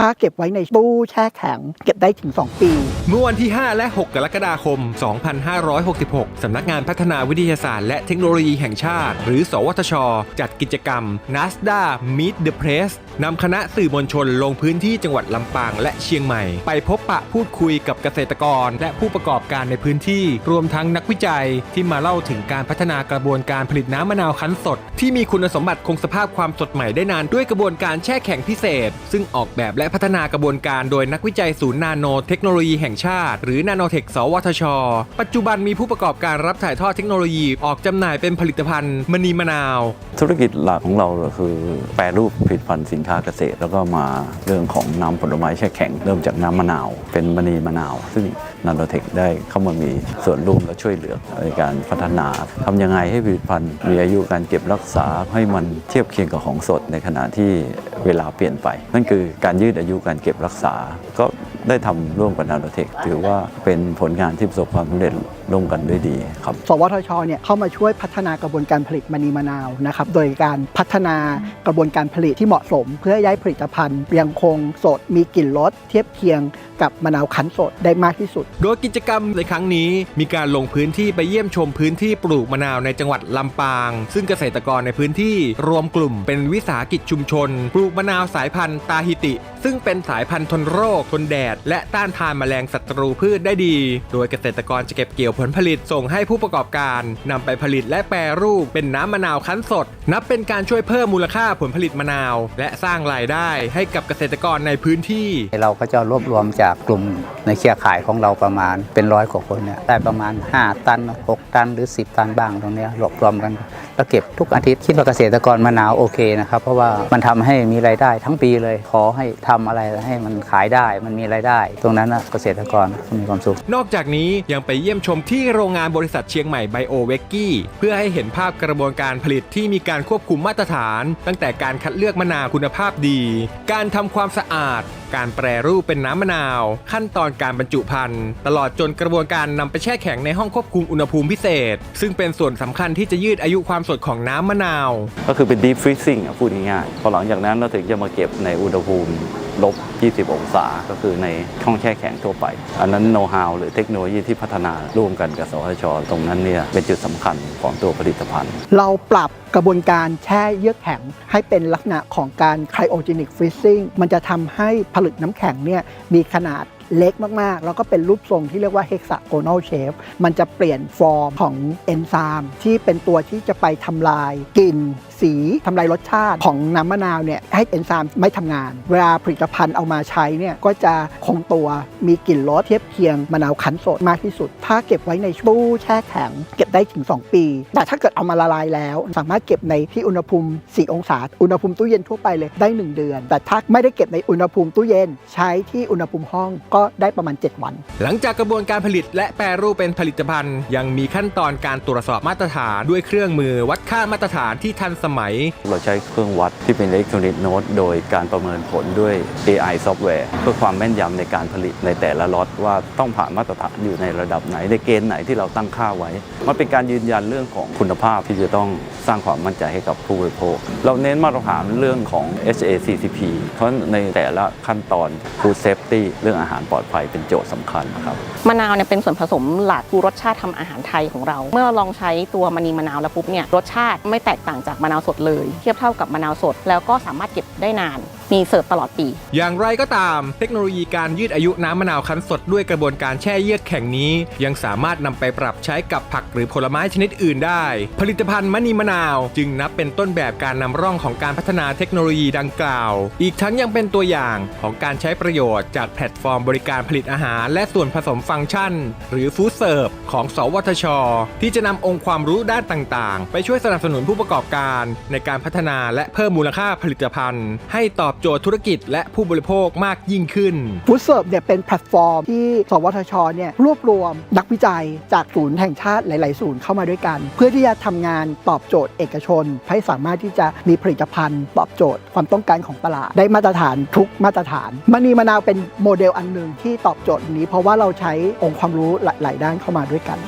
ถ้าเก็บไว้ในตู้แช่แข็ง เก็บได้ถึง 2 ปี เมื่อวันที่ 5 และ 6 กรกฎาคม 2566 สำนักงานพัฒนาวิทยาศาสตร์และเทคโนโลยีแห่งชาติ หรือ สวทช จัดกิจกรรม NASDA Meet the Press นำคณะสื่อมวลชนลงพื้นที่จังหวัดลำปางและเชียงใหม่ ไปพบปะพูดคุยกับเกษตรกร และผู้ประกอบการในพื้นที่ รวมทั้งนักวิจัยที่มาเล่าถึงการพัฒนากระบวนการผลิตน้ำมะนาวคั้นสด ที่มีคุณสมบัติคงสภาพความสดใหม่ได้นานด้วยกระบวนการแช่แข็งพิเศษ ซึ่งออกแบบและพัฒนากระบวนการโดยนักวิจัยศูนย์นาโนเทคโนโลยีแห่งชาติ หรือนาโนเทคสวทช ปัจจุบันมีผู้ประกอบการรับถ่ายทอดเทคโนโลยีออกจำหน่ายเป็นผลิตภัณฑ์มณีมะนาวธุรกิจหลักของเราคือแปรรูปผลิตภัณฑ์สินค้าเกษตร แล้วก็มาเรื่องของน้ำผลไม้แช่แข็ง เริ่มจากน้ำมะนาว เป็นมณีมะนาว ซึ่งนาโนเทคได้เข้ามามีส่วนร่วมและช่วยเหลือในการพัฒนาทำยังไงให้ผลิตภัณฑ์มีอายุการเก็บรักษาให้มันเทียบเคียงกับของสดในขณะที่เวลาเปลี่ยนไป นั่นคือการยืดอายุการเก็บรักษา ก็ ได้ทำร่วมกับนาโนเทคถือว่าเป็นผลงานที่ประสบความสำเร็จร่วมกันด้วยดีครับ สวทชเนี่ยเข้ามาช่วยพัฒนากระบวนการผลิตมณีมะนาวนะครับโดยการพัฒนากระบวนการผลิตที่เหมาะสม เพื่อย้ายผลิตภัณฑ์ยังคงสดมีกลิ่นรสเทียบเคียง กับมะนาวคั้นสดได้มากที่สุด โดยกิจกรรมในครั้งนี้มีการลงพื้นที่ไปเยี่ยมชมพื้นที่ปลูกมะนาวในจังหวัดลำปาง ซึ่งเกษตรกรในพื้นที่รวมกลุ่มเป็นวิสาหกิจชุมชน ปลูกมะนาวสายพันธุ์ตาฮิติ ซึ่งเป็นสายพันธุ์ทนโรค ทนแดด และต้านทานแมลงศัตรูพืชได้ดี โดยเกษตรกรจะเก็บเกี่ยวผลผลิตส่งให้ผู้ประกอบการนำไปผลิตและแปรรูปเป็นน้ำมะนาวคั้นสด นับเป็นการช่วยเพิ่มมูลค่าผลผลิตมะนาว และสร้างรายได้ให้กับเกษตรกรในพื้นที่ เราก็จะรวบรวมจากกลุ่มในเครือข่ายของเราประมาณเป็นร้อยกว่าคนเนี่ยได้ประมาณ 5 ตัน 6 ตันหรือ 10 ตันบ้างตรงนี้รวบรวมกันแล้วเก็บทุกอาทิตย์คิดว่าเกษตรกรมะนาวโอเคนะครับ เพราะว่ามันทำให้มีรายได้ทั้งปีเลย ขอให้ทำอะไรให้มันขายได้มันมีรายได้ ตรงนั้นนะเกษตรกรมีความสุข นอกจากนี้ยังไปเยี่ยมชมที่โรงงานบริษัทเชียงใหม่ไบโอเวกกี้เพื่อให้เห็นภาพกระบวนการผลิตที่มีการควบคุมมาตรฐาน ตั้งแต่การคัดเลือกมะนาวคุณภาพดี การทำความสะอาด การแปรรูปเป็นน้ำมะนาว ขั้นตอนการบรรจุภัณฑ์ ตลอดจนกระบวนการนำไปแช่แข็งในห้องควบคุมอุณหภูมิพิเศษ ซึ่งเป็นส่วนสำคัญที่จะยืดอายุความสดของน้ำมะนาว ก็คือเป็น deep freezing อะพูดง่ายๆพอหลังจากนั้นเราถึงจะมาเก็บในอุณหภูมิ ลบ 20 องศา ก็คือในช่องแช่แข็งทั่วไป อันนั้นโน้ตฮาวหรือเทคโนโลยีที่พัฒนาร่วมกันกับสหชตรงนั้นเนี่ยเป็นจุดสำคัญของตัวผลิตภัณฑ์ เราปรับกระบวนการแช่เยือกแข็ง ให้เป็นลักษณะของการไคลโอเจนิกฟรีซิ่งมันจะทำให้ผลึกน้ำแข็งเนี่ยมีขนาด เล็กมาก ๆ แล้วก็เป็นรูปทรงที่เรียกว่า hexagonal shape มันจะเปลี่ยนฟอร์มของเอนไซม์ที่เป็นตัวที่จะไปทำลายกลิ่นสีทำลายรสชาติของน้ำมะนาวเนี่ยให้เอนไซม์ไม่ทำงาน เวลาผลิตภัณฑ์เอามาใช้เนี่ยก็จะคงตัวมีกลิ่นรสเทียบเคียงมะนาวคั้นสดมากที่สุด ถ้าเก็บไว้ในตู้แช่แข็ง เก็บได้ถึง 2 ปี แต่ถ้าเกิดเอามาละลายแล้ว สามารถเก็บในที่อุณหภูมิ 4 องศา อุณหภูมิตู้เย็นทั่วไปเลยได้ 1 เดือน แต่ถ้าไม่ได้เก็บในอุณหภูมิตู้เย็นใช้ที่อุณหภูมิห้องก็ได้ประมาณ 7 วัน หลังจากกระบวนการผลิตและแปรรูปเป็นผลิตภัณฑ์ ยังมีขั้นตอนการตรวจสอบมาตรฐานด้วยเครื่องมือวัดค่ามาตรฐานที่ทันสมัย เราใช้เครื่องวัดที่เป็นอิเล็กทรอนิกส์โน้ตโดยการประเมินผลด้วย AI ซอฟต์แวร์เพื่อความแม่นยำในการผลิตในแต่ละล็อตว่าต้องผ่านมาตรฐานอยู่ในระดับไหนในเกณฑ์ไหนที่เราตั้งค่าไว้ มันเป็นการยืนยันเรื่องของคุณภาพที่จะต้องสร้างความมั่นใจให้กับผู้บริโภค เราเน้นมาตรฐานเรื่องของ HACCP เพราะในแต่ละขั้นตอน Food Safety เรื่องอาหารปลอดภัยเป็นโจทย์สำคัญนะครับมะนาวเนี่ยเป็นส่วนผสมหลักคือรสชาติทำอาหารไทยของเรา เมื่อเราลองใช้ตัวมณีมะนาวแล้วปุ๊บเนี่ยรสชาติไม่แตกต่างจากมะนาวสดเลย เทียบเท่ากับมะนาวสด แล้วก็สามารถเก็บได้นาน มีเสิร์ฟตลอดปี อย่างไรก็ตาม เทคโนโลยีการยืดอายุน้ำมะนาวคั้นสดด้วยกระบวนการแช่เยือกแข็งนี้ ยังสามารถนำไปปรับใช้กับผักหรือผลไม้ชนิดอื่นได้ ผลิตภัณฑ์มณีมะนาว จึงนับเป็นต้นแบบการนำร่องของการพัฒนาเทคโนโลยีดังกล่าว อีกทั้งยังเป็นตัวอย่างของการใช้ประโยชน์จากแพลตฟอร์มบริการผลิตอาหาร และส่วนผสมฟังก์ชัน หรือฟู้ดเซิร์ฟของ สวทช ที่จะนำองค์ความรู้ด้านต่าง ๆ ไปช่วยสนับสนุนผู้ประกอบการ ในการพัฒนาและเพิ่มมูลค่าผลิตภัณฑ์ ให้ตอบโจทย์ธุรกิจและผู้บริโภคมากยิ่งขึ้นฟู้ดเซิร์ฟเนี่ยเป็นแพลตฟอร์มที่ สวทชเนี่ยรวบรวมนักวิจัยจากศูนย์แห่งชาติหลาย ๆ ศูนย์เข้ามาด้วยกัน เพื่อที่จะทำงานตอบโจทย์เอกชน ให้สามารถที่จะมีผลิตภัณฑ์ตอบโจทย์ความต้องการของตลาด ได้มาตรฐานทุกมาตรฐานมณีมะนาวเป็นโมเดลอันหนึ่งที่ตอบโจทย์นี้ เพราะว่าเราใช้องค์ความรู้หลาย ๆ ด้านเข้ามาด้วยกัน